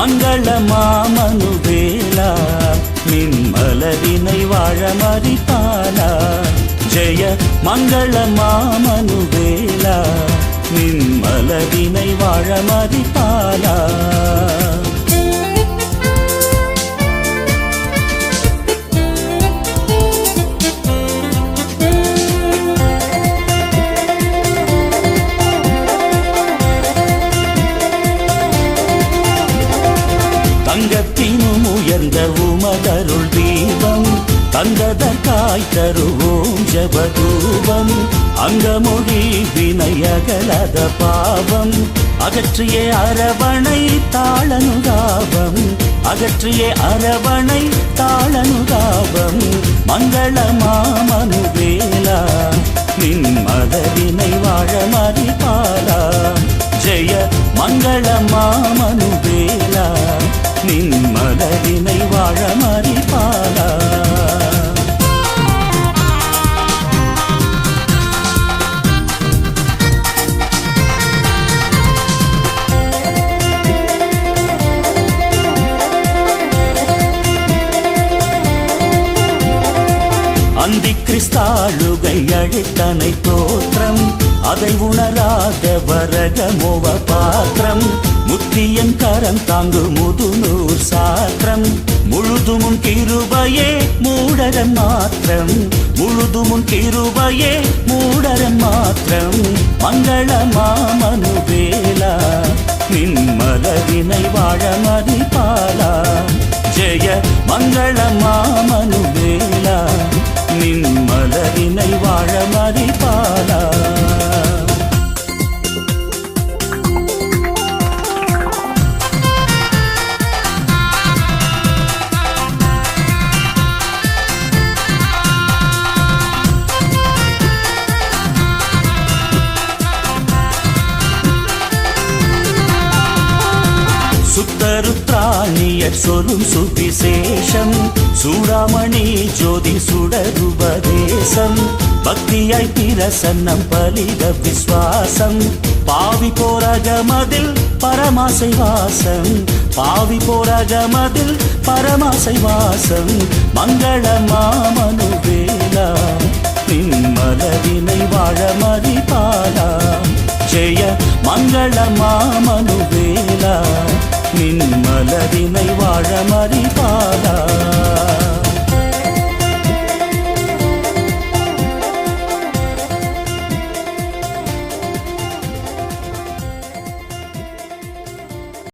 மங்கள மாமனுவேலா மின்மலரினை வாழ மறித்தானா ஜெய மங்கள மாமனுவேலா நின்மலவினை வாழ மதிப்பாலா உயர்ந்த உமதருள் தீபம் தந்ததற்காய் தருவோம் ஜபதூபம். அங்கமொழி வினையகலத பாவம் அகற்றியே அரவணை தாளனுதாபம். அகற்றியே அரவணை தாளனுதாபம் மங்களமாமனுவேலா நின் மதவினை வாழ மறிப்பாலா ஜெய மங்களமாமனுவேலா நின் மலரினை வாழ மறிப்பாலா அந்தி கிறிஸ்தாளுகை தோற்றம் அதை உணராத வரகமோவ பாத்திரம். முத்தியன் கரம் தாங்கு முதுநூர் சாத்திரம். முழுதுமுன் கிருபையே மூடரன் மாத்திரம். முழுதுமுன் கிருபையே மூடரன் மாத்திரம். மங்கள மாமனுவேலா நின் மலரினை வாழ மதிப்பாலா ஜெய மங்கள மாமனுவேலா சுத்தருத்ராணியர் சொல்லும் சுவிசேஷம். சூடாமணி ஜோதி சுடருபதேசம் பக்தியாய் பிரசன்னம் பலித விஸ்வாசம். பாவி போரகமதில் பரமாசை வாசம். பாவி போரகமதில் பரமாசை வாசம். மங்கள மாமனுவேலா நின் மலரினை வாழ மதிப்பாலா ஜெய மங்கள மாமனுவேலா நின் மலரினை வாழ மறிப்பாலா